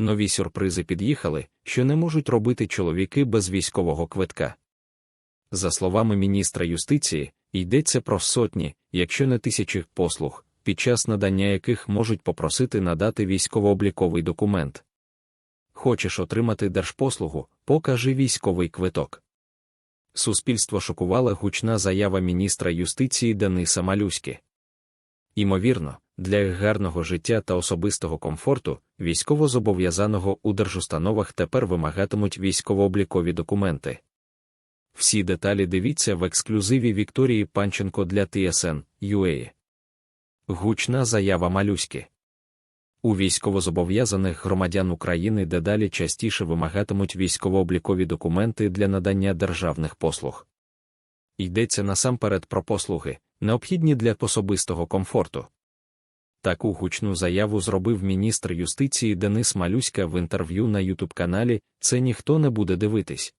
нові сюрпризи під'їхали, що не можуть робити чоловіки без військового квитка. За словами міністра юстиції, йдеться про сотні, якщо не тисячі послуг, під час надання яких можуть попросити надати військово-обліковий документ. Хочеш отримати держпослугу, покажи військовий квиток. Суспільство шокувала гучна заява міністра юстиції Дениса Малюськи. Імовірно, для гарного життя та особистого комфорту військовозобов'язаного у держустановах тепер вимагатимуть військово-облікові документи. Всі деталі дивіться в ексклюзиві Вікторії Панченко для TSN UA. Гучна заява малюськи. У військовозобов'язаних громадян України дедалі частіше вимагатимуть військово-облікові документи для надання державних послуг. Йдеться насамперед про послуги, необхідні для особистого комфорту. Таку гучну заяву зробив міністр юстиції Денис Малюська в інтерв'ю на ютуб каналі Це ніхто не буде дивитись.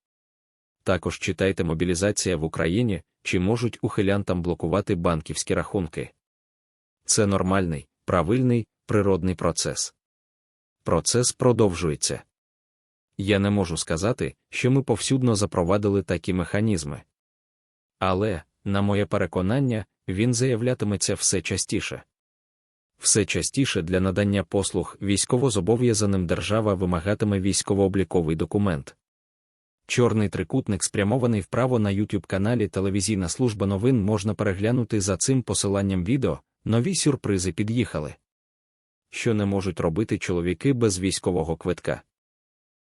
Також читайте мобілізація в Україні, чи можуть ухилянтам блокувати банківські рахунки. Це нормальний, правильний, природний процес. Процес продовжується. Я не можу сказати, що ми повсюдно запровадили такі механізми. Але, на моє переконання, він заявлятиметься все частіше. Все частіше для надання послуг військовозобов'язаним держава вимагатиме військово-обліковий документ. Чорний трикутник спрямований вправо на YouTube каналі Телевізійна служба новин можна переглянути за цим посиланням відео, нові сюрпризи під'їхали. Що не можуть робити чоловіки без військового квитка.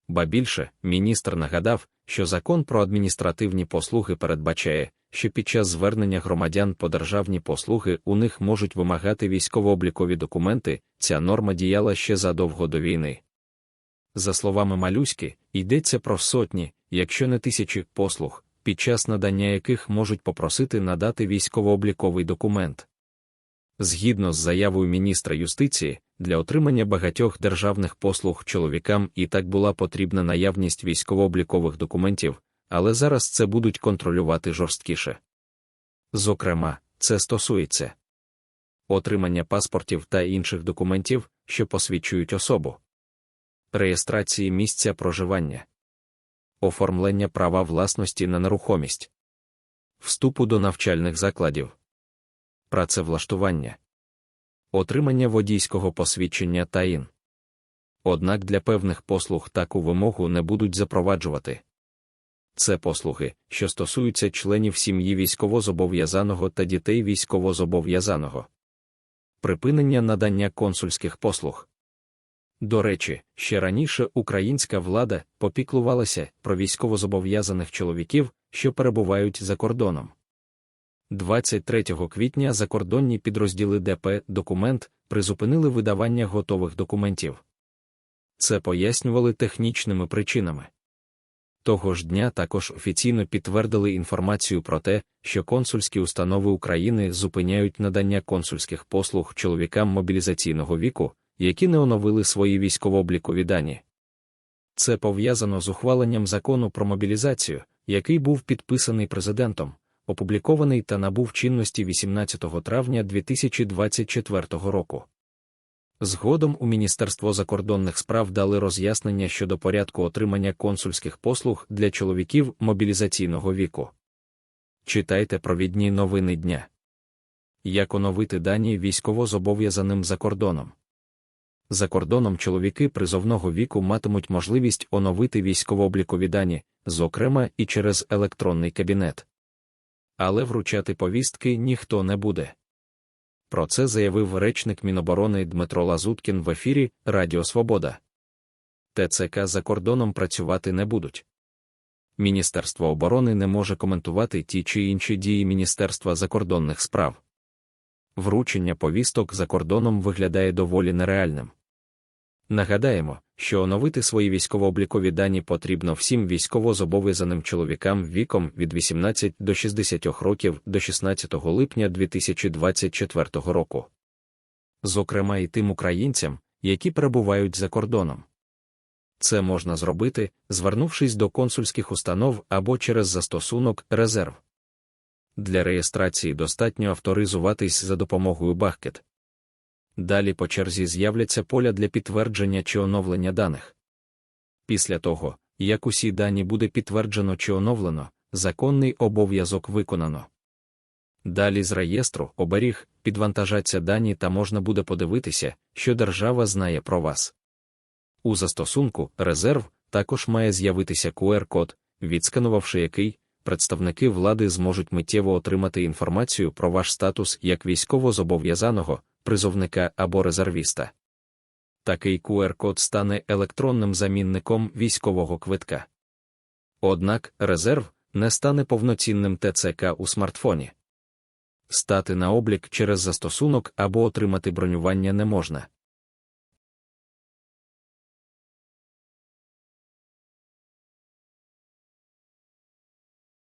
Ба більше, міністр нагадав, що закон про адміністративні послуги передбачає, що під час звернення громадян по державні послуги у них можуть вимагати військово-облікові документи, ця норма діяла ще задовго до війни. За словами Малюськи, йдеться про сотні, якщо не тисячі послуг, під час надання яких можуть попросити надати військово-обліковий документ. Згідно з заявою міністра юстиції, для отримання багатьох державних послуг чоловікам і так була потрібна наявність військово-облікових документів, але зараз це будуть контролювати жорсткіше. Зокрема, це стосується отримання паспортів та інших документів, що посвідчують особу, реєстрації місця проживання, оформлення права власності на нерухомість, вступу до навчальних закладів, працевлаштування, отримання водійського посвідчення та ін. Однак для певних послуг таку вимогу не будуть запроваджувати. Це послуги, що стосуються членів сім'ї військовозобов'язаного та дітей військовозобов'язаного, припинення надання консульських послуг. До речі, ще раніше українська влада попіклувалася про військовозобов'язаних чоловіків, що перебувають за кордоном. 23 квітня закордонні підрозділи ДП документ призупинили видавання готових документів. Це пояснювали технічними причинами. Того ж дня також офіційно підтвердили інформацію про те, що консульські установи України зупиняють надання консульських послуг чоловікам мобілізаційного віку, які не оновили свої військово-облікові дані. Це пов'язано з ухваленням закону про мобілізацію, який був підписаний президентом, опублікований та набув чинності 18 травня 2024 року. Згодом у Міністерство закордонних справ дали роз'яснення щодо порядку отримання консульських послуг для чоловіків мобілізаційного віку. Читайте провідні новини дня. Як оновити дані військово-зобов'язаним за кордоном. За кордоном чоловіки призовного віку матимуть можливість оновити військово-облікові дані, зокрема і через електронний кабінет. Але вручати повістки ніхто не буде. Про це заявив речник Міноборони Дмитро Лазуткін в ефірі Радіо Свобода. ТЦК за кордоном працювати не будуть. Міністерство оборони не може коментувати ті чи інші дії Міністерства закордонних справ. Вручення повісток за кордоном виглядає доволі нереальним. Нагадаємо, що оновити свої військово-облікові дані потрібно всім військово-зобов'язаним чоловікам віком від 18 до 60 років до 16 липня 2024 року. Зокрема, і тим українцям, які перебувають за кордоном. Це можна зробити, звернувшись до консульських установ або через застосунок резерв. Для реєстрації достатньо авторизуватись за допомогою Бахкет. Далі по черзі з'являться поля для підтвердження чи оновлення даних. Після того, як усі дані буде підтверджено чи оновлено, законний обов'язок виконано. Далі з реєстру оберіг підвантажаться дані та можна буде подивитися, що держава знає про вас. У застосунку резерв також має з'явитися QR-код, відсканувавши який, представники влади зможуть миттєво отримати інформацію про ваш статус як військово-зобов'язаного, призовника або резервіста. Такий QR-код стане електронним замінником військового квитка. Однак резерв не стане повноцінним ТЦК у смартфоні. Стати на облік через застосунок або отримати бронювання не можна.